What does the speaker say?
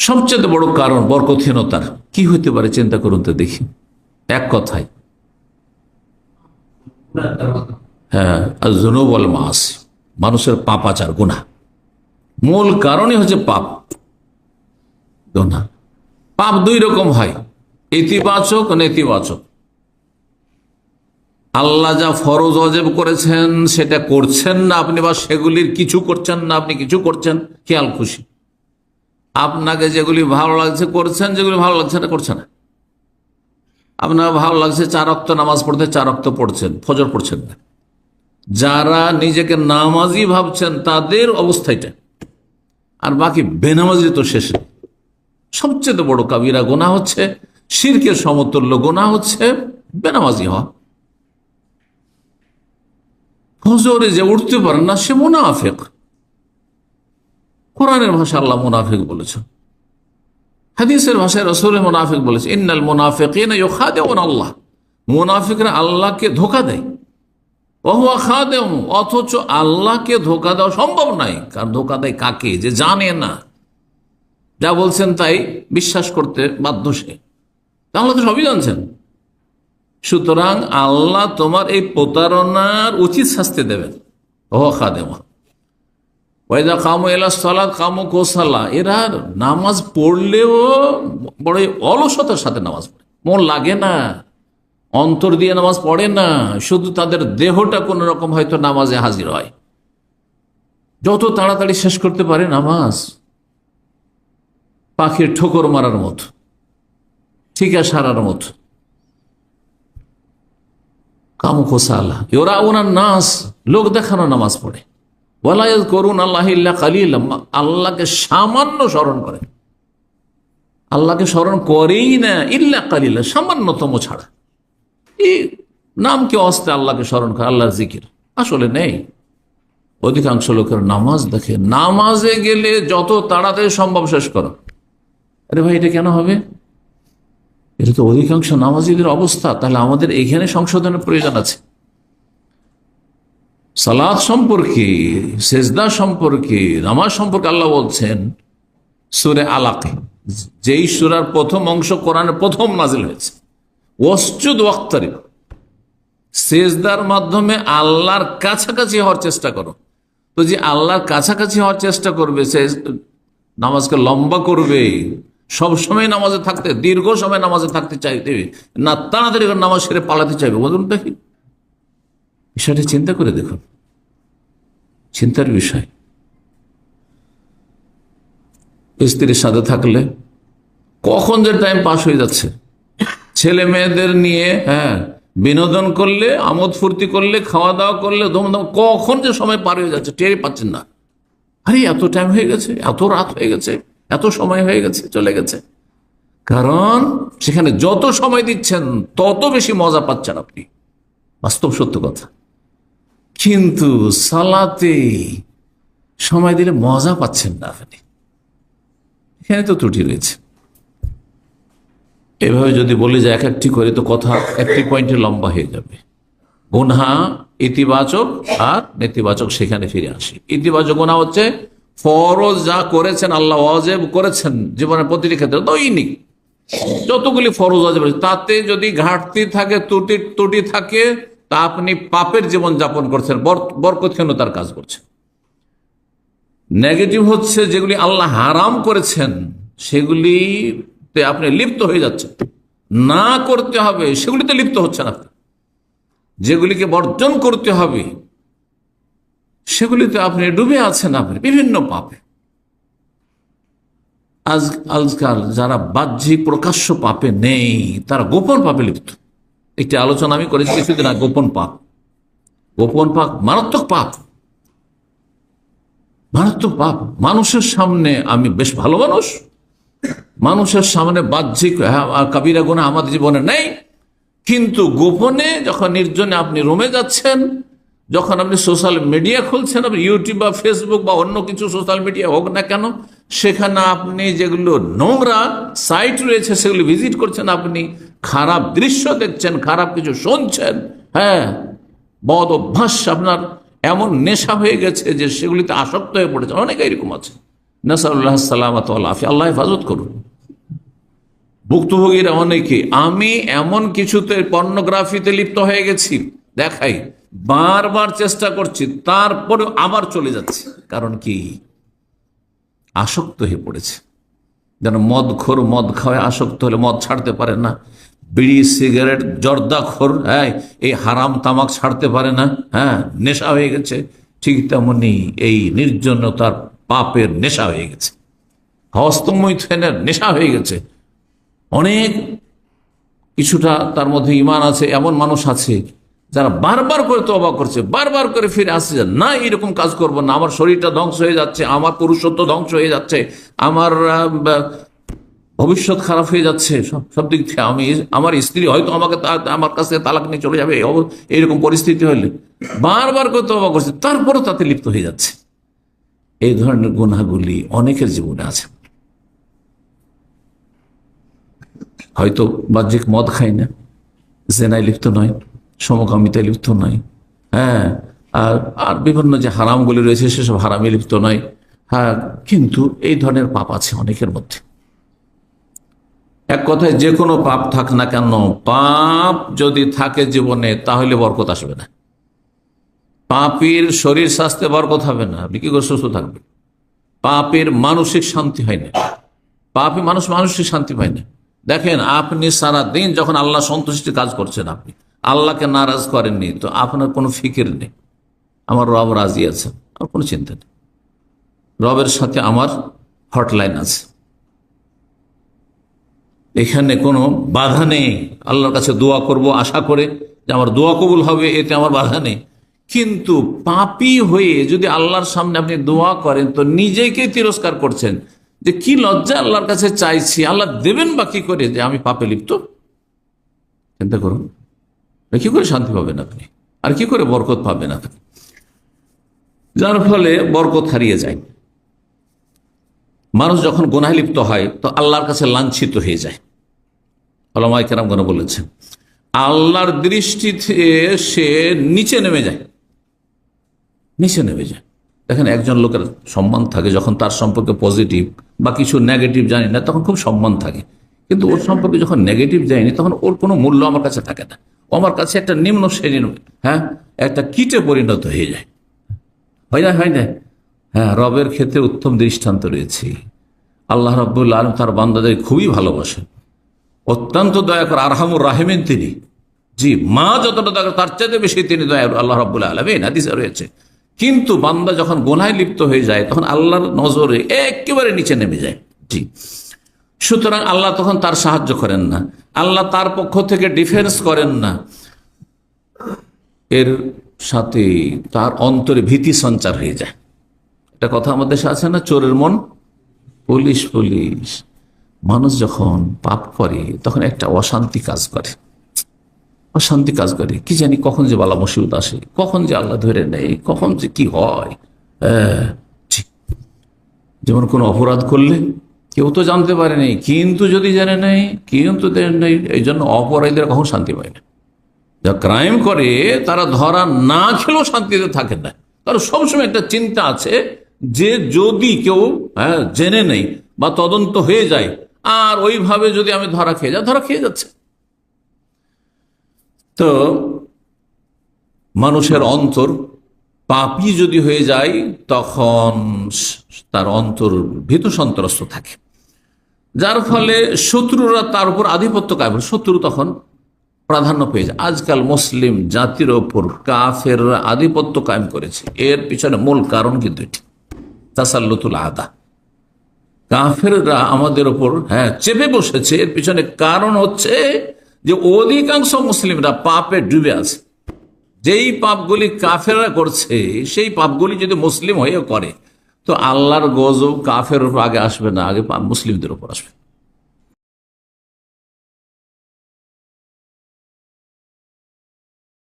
সবচেয়ে বড় কারণ বরকথীনতার কি হইতে পারে চিন্তা করুন তো দেখি। এক কথায়। হ্যাঁ জুনুবল মাস মানুষের পাপাচার গুণা মূল কারণই হচ্ছে পাপ। গুণা পাপ দুই রকম হয়। ইতিবাচক নেতিবাচক। আল্লাহ যা ফরজ অজেব করেছেন, সেটা করছেন না আপনি বা সেগুলির কিছু করছেন না, আপনি কিছু করছেন, খেয়াল খুশি। আপনাকে যেগুলি ভালো লাগছে করছেন, যেগুলি ভালো লাগছে না করছে না। আপনার ভালো লাগছে চার অক্ত নামাজ পড়তে, চার অক্ত পড়ছেন, ফজর পড়ছেন না। যারা নিজেকে নামাজি ভাবছেন, তাদের অবস্থাইটা আর বাকি বেনামাজি তো শেষে সবচেয়ে বড় কাবিরা গোনা হচ্ছে, শিরকের সমতুল্য গোনা হচ্ছে বেনামাজি হওয়া। ফজরে যে উঠতে পারেন না, সে মুনাফেক। কোরআনের ভাষা আল্লাহ মুনাফেক বলেছেন। হাদিসের ভাষায় রসুল মুনাফিক বলেছে, ইন্নাল মুনাফিক আল্লাহ। মুনাফিকরা আল্লাহকে ধোকা দেয়। অহুয়া খা অথচ আল্লাহকে ধোকা দেওয়া সম্ভব নাই। কারণ ধোকা দেয় কাকে? যে জানে না। যা বলছেন তাই বিশ্বাস করতে বাধ্য সে। আল্লাহ তো সবই জানছেন সুতরাং আল্লাহ তোমার এই প্রতারণার উচিত শাস্তি দেবেন। ও খা দেওয়া ওয়াইদা কামো এলা সালাদ কামো কোসালা। এরা নামাজ পড়লেও বড় অলসতার সাথে নামাজ পড়ে। মন লাগে না। অন্তর দিয়ে নামাজ পড়ে না। শুধু তাদের দেহটা কোন রকম হয়তো নামাজে হাজির হয়। যত তাড়াতাড়ি শেষ করতে পারে নামাজ। পাখির ঠোকর মারার মতো। ঠিকা সারার মতো। কামু খোসালা ওরা ওনার নাস, লোক দেখানো নামাজ পড়ে। কালিল আল্লাহকে সামান্য স্মরণ করে। আল্লাহকে স্মরণ করেই না, ইল্লা কালিল্লা সামান্যতম ছাড়া। এই নামকে অস্তে আল্লাহকে স্মরণ করে? আল্লাহর জিকির। আসলে নেই। অধিকাংশ লোকের নামাজ দেখে, নামাজে গেলে যত তাড়াতাড়ি সম্ভব শেষ করো। আরে ভাই, এটা কেন হবে? এটা তো অধিকাংশ নামাজিদের অবস্থা। তাহলে আমাদের এখানে সংশোধনের প্রয়োজন আছে। সালাদ সম্পর্কে, সেজদা সম্পর্কে, নামাজ সম্পর্কে আল্লাহ বলছেন, সুরে আলাকে যেই সুরার প্রথম অংশ কোরআনের প্রথম নাজিল হয়েছে। ওসজুদ ওয়াক্তারি সেজদার মাধ্যমে আল্লাহর কাছাকাছি হওয়ার চেষ্টা করো। তো যে আল্লাহর কাছাকাছি হওয়ার চেষ্টা করবে সে নামাজকে লম্বা করবে সব সময় নামাজে থাকতে, দীর্ঘ সময় নামাজে থাকতে চাইতে, না তাড়াতাড়ি নামাজ সেরে পালাতে চাইবে। বলুন দেখি বিষয়টা চিন্তা করে দেখুন। চিন্তার বিষয়। স্ত্রীর সাথে থাকলে কখন যে টাইম পাস হয়ে যাচ্ছে। ছেলে মেয়েদের নিয়ে হ্যাঁ বিনোদন করলে, আমোদ ফুর্তি করলে, খাওয়া দাওয়া করলে, ধুমধাম, কখন যে সময় পার হয়ে যাচ্ছে টেরই পাচ্ছেন না। আরে, এত টাইম হয়ে গেছে, এত রাত হয়ে গেছে। এত সময় হয়ে গেছে, চলে গেছে। কারণ সেখানে যত সময় দিচ্ছেন, তত বেশি মজা পাচ্ছেন আপনি। বাস্তব সত্য কথা। কিন্তু সালাতে সময় দিলে মজা পাচ্ছেন না আপনি। এখানে তো ত্রুটি রয়েছে। এভাবে যদি বলি যে এক একটি করে তো কথা একটি পয়েন্টে লম্বা হয়ে যাবে। গুনহা ইতিবাচক আর নেতিবাচক সেখানে ফিরে আসে। ইতিবাচক গুণা হচ্ছে ফরজ যা করেছেন, আল্লাহ অজেব করেছেন জীবনের প্রতিটি ক্ষেত্রে, দৈনিক। যতগুলি ফরজ অজেব তাতে যদি ঘাটতি থাকে, ত্রুটি ত্রুটি থাকে, তা আপনি পাপের জীবন যাপন করছেন বরকথীনতার কাজ করছেন। নেগেটিভ হচ্ছে যেগুলি আল্লাহ হারাম করেছেন, সেগুলিতে আপনি লিপ্ত হয়ে যাচ্ছেন। না করতে হবে, সেগুলিতে লিপ্ত হচ্ছেন আপনি। যেগুলিকে বর্জন করতে হবে সেগুলিতে আপনি ডুবে আছেন আপনি বিভিন্ন পাপে। আজ আজকাল যারা বাহ্যিক প্রকাশ্য পাপে নেই তারা গোপন পাপে লিপ্ত। একটি আলোচনা আমি করেছি কিছুদিন আগে গোপন পাপ। গোপন পাপ মারাত্মক পাপ। মারাত্মক পাপ। মানুষের সামনে আমি বেশ ভালো মানুষ। মানুষের সামনে বাহ্যিক হ্যাঁ, কাবিরা গুণা আমাদের জীবনে নেই। কিন্তু গোপনে যখন নির্জনে আপনি রুমে যাচ্ছেন যখন আপনি সোশ্যাল মিডিয়া খুলছেন, আপনি ইউটিউব বা ফেসবুক বা অন্য কিছু সোশ্যাল মিডিয়া হোক না কেন, সেখানে আপনি যেগুলো নোংরা সাইট রয়েছে, সেগুলো ভিজিট করছেন, আপনি খারাপ দৃশ্য দেখছেন, খারাপ কিছু শুনছেন হ্যাঁ বদ অভ্যাস, আপনার এমন নেশা হয়ে গেছে যে সেগুলিতে আসক্ত হয়ে পড়েছে অনেক এরকম আছে। নাসাল্লাহ সাল্লামত আফি আল্লাহ হেফাজত করুন। ভুক্তভোগীরা অনেকে, আমি এমন কিছুতে পর্নোগ্রাফিতে লিপ্ত হয়ে গেছি, দেখাই। বারবার চেষ্টা করছি তারপরে আবার চলে যাচ্ছে। কারণ কি? আসক্ত হয়ে পড়েছে। যেন মদ খোর, মদ খাওয়ায় আসক্ত হলে মদ ছাড়তে পারে না। বিড়ি, সিগারেট, জর্দা খোর হ্যাঁ এই হারাম তামাক ছাড়তে পারে না হ্যাঁ নেশা হয়ে গেছে। ঠিক তেমনি এই নির্জনতার পাপের নেশা হয়ে গেছে। হস্তমৈথেনের নেশা হয়ে গেছে। অনেক কিছুটা তার মধ্যে ইমান আছে, এমন মানুষ আছে যারা বারবার করে তবা করছে, বারবার করে ফিরে আসছে, না এরকম কাজ করব না, আমার শরীরটা ধ্বংস হয়ে যাচ্ছে, আমার পুরুষত্ব ধ্বংস হয়ে যাচ্ছে, আমার ভবিষ্যৎ খারাপ হয়ে যাচ্ছে, সব দিক থেকে আমি, আমার স্ত্রী হয়তো আমাকে আমার কাছে তালাক নিয়ে চলে যাবে এইরকম পরিস্থিতি হলে বারবার করে তবা করছে, তারপরও তাতে লিপ্ত হয়ে যাচ্ছে। এই ধরনের গুণাগুলি অনেকের জীবনে আছে। হয়তো বাহ্যিক মদ খায় না, জেনায় লিপ্ত নয়। সমকামিতায় লিপ্ত নয়। হ্যাঁ আর আর বিভিন্ন যে হারামগুলি রয়েছে, সেসব হারামে লিপ্ত নয়। হ্যাঁ কিন্তু এই ধরনের পাপ আছে অনেকের মধ্যে। এক কথায় যে কোনো পাপ থাক না কেন, পাপ যদি থাকে জীবনে, তাহলে বরকত আসবে না। পাপের শরীর স্বাস্থ্যে বরকত হবে না আপনি কি করে সুস্থ থাকবে। পাপের মানসিক শান্তি হয় না। পাপে মানুষ মানসিক শান্তি পায় না। দেখেন, আপনি সারা দিন যখন আল্লাহ সন্তুষ্টি কাজ করছেন আপনি আল্লাহকে নারাজ করেননি, তো আপনার কোনো ফিকির নেই। আমার রব রাজি আছে আমার কোনো চিন্তা নেই। রবের সাথে আমার হটলাইন আছে। এখানে কোনো বাধা নেই। আল্লাহর কাছে দোয়া করব, আশা করে যে আমার দোয়া কবুল হবে, এতে আমার বাধা নেই। কিন্তু পাপি হয়ে যদি আল্লাহর সামনে আপনি দোয়া করেন, তো নিজেকে তিরস্কার করছেন যে কি লজ্জা আল্লাহর কাছে চাইছি, আল্লাহ দেবেন বা কি করে যে আমি পাপে লিপ্ত? চিন্তা করুন। কি করে শান্তি পাবেন আপনি? আর কি করে বরকত পাবেন আপনি? যার ফলে বরকত হারিয়ে যায়। মানুষ যখন গোনায় লিপ্ত হয়, তো আল্লাহর কাছে লাঞ্ছিত হয়ে যায়। আলমাই কেরাম গণ বলেছেন, আল্লাহর দৃষ্টিতে সে নিচে নেমে যায়। নিচে নেমে যায়। দেখেন, একজন লোকের সম্মান থাকে, যখন তার সম্পর্কে পজিটিভ বা কিছু নেগেটিভ জানি না, তখন খুব সম্মান থাকে। কিন্তু ওর সম্পর্কে যখন নেগেটিভ যায়নি তখন ওর কোনো মূল্য আমার কাছে থাকে না। আমার কাছে একটা নিম্ন শ্রেণির হ্যাঁ একটা কিটে পরিণত হয়ে যায়। হয় না হয় না? হ্যাঁ রবের ক্ষেত্রে উত্তম দৃষ্টান্ত রয়েছে। আল্লাহ রব্বুল আলম তার বান্দাদের খুবই ভালোবাসেন। অত্যন্ত দয়া করে, আরহামুর রাহেমেন তিনি। জি, মা যতটা দয়া তার চাইতে বেশি তিনি দয়া আল্লাহ রব্বুল আলমিন, হাদিসে রয়েছে। কিন্তু বান্দা যখন গোনায় লিপ্ত হয়ে যায়, তখন আল্লাহর নজরে একেবারে নিচে নেমে যায়। জি। সুতরাং আল্লাহ তখন তার সাহায্য করেন না। আল্লাহ তার পক্ষ থেকে ডিফেন্স করেন না। এর সাথে তার অন্তরে ভীতি সঞ্চার হয়ে যায়। একটা কথা আমাদের আছে না, চোরের মন? Police police. মানুষ যখন পাপ করে, তখন একটা অশান্তি কাজ করে। অশান্তি কাজ করে। কি জানি কখন যে বালা মুসিবত আসে, কখন যে আল্লাহ ধরে নেই কখন যে কি হয়। হ্যাঁ। যেমন কোনো অপরাধ করলে কেউ তো জানতে পারেনি কিন্তু যদি জানে নেই, কিন্তু নেই এই জন্য অপরাধীরা কখন শান্তি পায় না। যা ক্রাইম করে, তারা ধরা না খেলেও শান্তিতে থাকে না। কারণ সবসময় একটা চিন্তা আছে যে যদি কেউ হ্যাঁ জেনে নেই বা তদন্ত হয়ে যায়, আর ওইভাবে যদি আমি ধরা খেয়ে যা ধরা খেয়ে যাচ্ছে। তো মানুষের অন্তর পাপি যদি হয়ে যায়, তখন তার অন্তর ভীত সন্ত্রস্ত থাকে। যার ফলে শত্রুরা তার উপর আধিপত্য কায়ম শত্রু তখন প্রাধান্য পেয়ে যায়। আজকাল মুসলিম জাতির ওপর কাফের আধিপত্য কায়েম করেছে। এর পিছনে মূল কারণ কিন্তু এটি। তাসাল্লুতুল আদা। কাফেররা আমাদের ওপর হ্যাঁ চেপে বসেছে। এর পিছনে কারণ হচ্ছে যে অধিকাংশ মুসলিমরা পাপে ডুবে আছে। যেই পাপগুলি কাফেররা করছে, সেই পাপগুলি যদি মুসলিম হয়েও করে তো আল্লাহর গজব কাফের উপর আগে আসবে না আগে মুসলিমদের উপর আসবে।